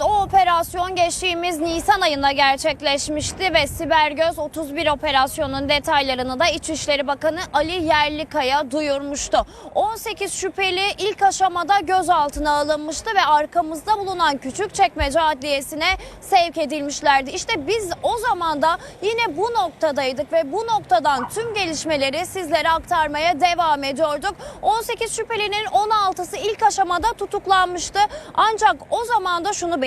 Evet o operasyon geçtiğimiz Nisan ayında gerçekleşmişti ve Sibergöz 31 operasyonun detaylarını da İçişleri Bakanı Ali Yerlikaya duyurmuştu. 18 şüpheli ilk aşamada gözaltına alınmıştı ve arkamızda bulunan Küçükçekmece Adliyesi'ne sevk edilmişlerdi. İşte biz o zaman da yine bu noktadaydık ve bu noktadan tüm gelişmeleri sizlere aktarmaya devam ediyorduk. 18 şüphelinin 16'sı ilk aşamada tutuklanmıştı. Ancak o zaman da şunu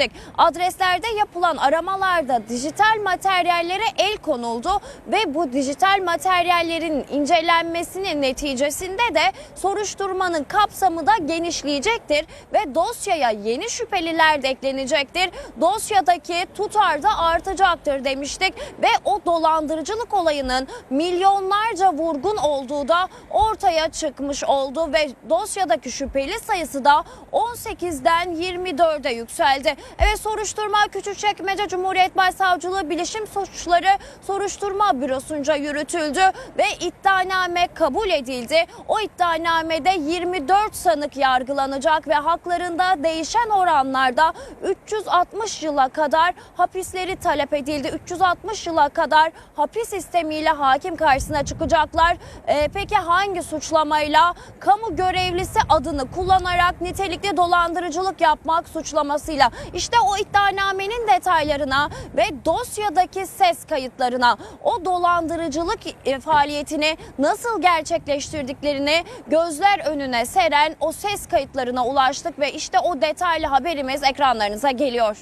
belirtmiştik. Adreslerde yapılan aramalarda dijital materyallere el konuldu ve bu dijital materyallerin incelenmesinin neticesinde de soruşturmanın kapsamı da genişleyecektir ve dosyaya yeni şüpheliler de eklenecektir. Dosyadaki tutar da artacaktır demiştik ve o dolandırıcılık olayının milyonlarca vurgun olduğu da ortaya çıkmış oldu ve dosyadaki şüpheli sayısı da 18'den 24'e yükseldi. Evet soruşturma Küçükçekmece Cumhuriyet Başsavcılığı Bilişim Suçları Soruşturma Bürosu'nca yürütüldü ve iddianame kabul edildi. O iddianamede 24 sanık yargılanacak ve haklarında değişen oranlarda 360 yıla kadar hapisleri talep edildi. 360 yıla kadar hapis sistemiyle hakim karşısına çıkacaklar. Ee, peki hangi suçlamayla? Kamu görevlisi adını kullanarak nitelikli dolandırıcılık yapmak suçlamasıyla. İşte o iddianamenin detaylarına ve dosyadaki ses kayıtlarına o dolandırıcılık e, faaliyetini nasıl gerçekleştirdiklerini gözler önüne seren o ses kayıtlarına ulaştık ve işte o detaylı haberimiz ekranlarınıza geliyor.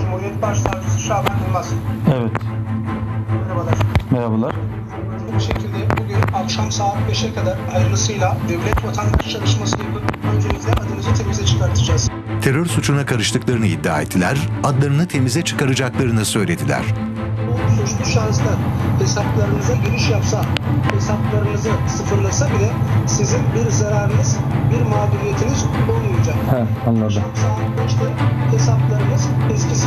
Cumhuriyet Başsavcısı Şaban Yılmaz. Evet, Merhabalar. merhabalar. Akşam saat 5'e kadar hayırlısıyla devlet vatandaş çalışması yapıp öncelikle adınızı temize çıkartacağız. terör suçuna karıştıklarını iddia ettiler, adlarını temize çıkaracaklarını söylediler. Bu suçlu şahıslar hesaplarınıza giriş yapsa, hesaplarınızı sıfırlasa bile sizin bir zararınız, bir mağduriyetiniz olmayacak. He, anladım. Akşam saat 5'te hesaplarınız eskisi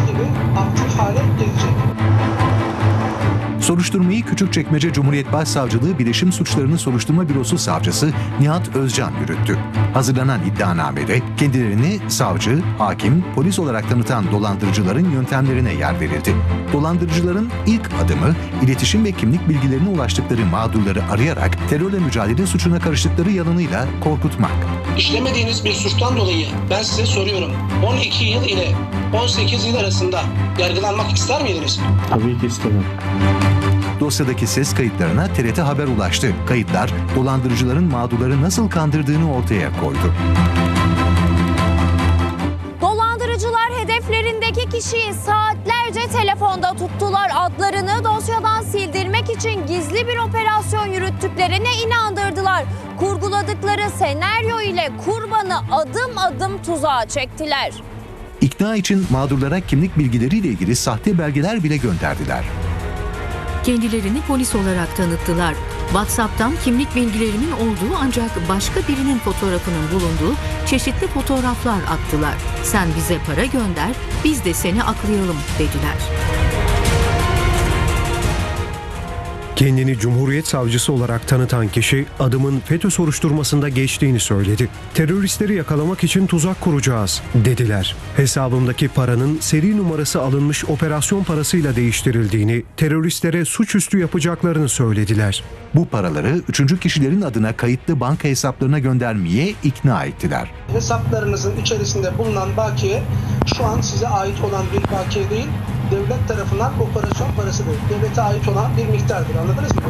Soruşturmayı Küçükçekmece Cumhuriyet Başsavcılığı Bilişim Suçlarını Soruşturma Bürosu Savcısı Nihat Özcan yürüttü. Hazırlanan iddianamede kendilerini savcı, hakim, polis olarak tanıtan dolandırıcıların yöntemlerine yer verildi. Dolandırıcıların ilk adımı iletişim ve kimlik bilgilerine ulaştıkları mağdurları arayarak terörle mücadele suçuna karıştıkları yalanıyla korkutmak. İşlemediğiniz bir suçtan dolayı ben size soruyorum. 12 yıl ile 18 yıl arasında yargılanmak ister miydiniz? Tabii ki istemem. Dosyadaki ses kayıtlarına TRT Haber ulaştı. Kayıtlar dolandırıcıların mağdurları nasıl kandırdığını ortaya koydu. Dolandırıcılar hedeflerindeki kişiyi saatlerce telefonda tuttular. Adlarını dosyadan sildirmek için gizli bir operasyon yürüttüklerine inandırdılar. Kurguladıkları senaryo ile kurbanı adım adım tuzağa çektiler. İkna için mağdurlara kimlik bilgileriyle ilgili sahte belgeler bile gönderdiler. Kendilerini polis olarak tanıttılar. WhatsApp'tan kimlik bilgilerinin olduğu ancak başka birinin fotoğrafının bulunduğu çeşitli fotoğraflar attılar. Sen bize para gönder, biz de seni aklayalım dediler. Kendini Cumhuriyet Savcısı olarak tanıtan kişi adımın FETÖ soruşturmasında geçtiğini söyledi. Teröristleri yakalamak için tuzak kuracağız dediler. Hesabımdaki paranın seri numarası alınmış operasyon parasıyla değiştirildiğini, teröristlere suçüstü yapacaklarını söylediler. Bu paraları üçüncü kişilerin adına kayıtlı banka hesaplarına göndermeye ikna ettiler. Hesaplarınızın içerisinde bulunan bakiye şu an size ait olan bir bakiye değil, devlet tarafından operasyon parasıdır. Devlete ait olan bir miktardır. Anladınız mı?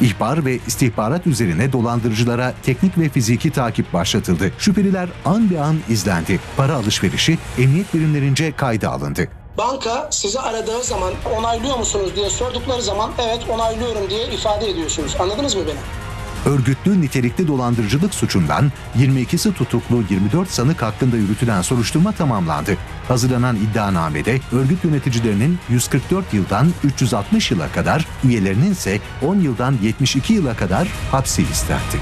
İhbar ve istihbarat üzerine dolandırıcılara teknik ve fiziki takip başlatıldı. Şüpheliler an be an izlendi. Para alışverişi emniyet birimlerince kayda alındı. Banka sizi aradığı zaman onaylıyor musunuz diye sordukları zaman evet onaylıyorum diye ifade ediyorsunuz. Anladınız mı beni? Örgütlü nitelikli dolandırıcılık suçundan 22'si tutuklu 24 sanık hakkında yürütülen soruşturma tamamlandı. Hazırlanan iddianamede örgüt yöneticilerinin 144 yıldan 360 yıla kadar, üyelerinin ise 10 yıldan 72 yıla kadar hapsi istendi.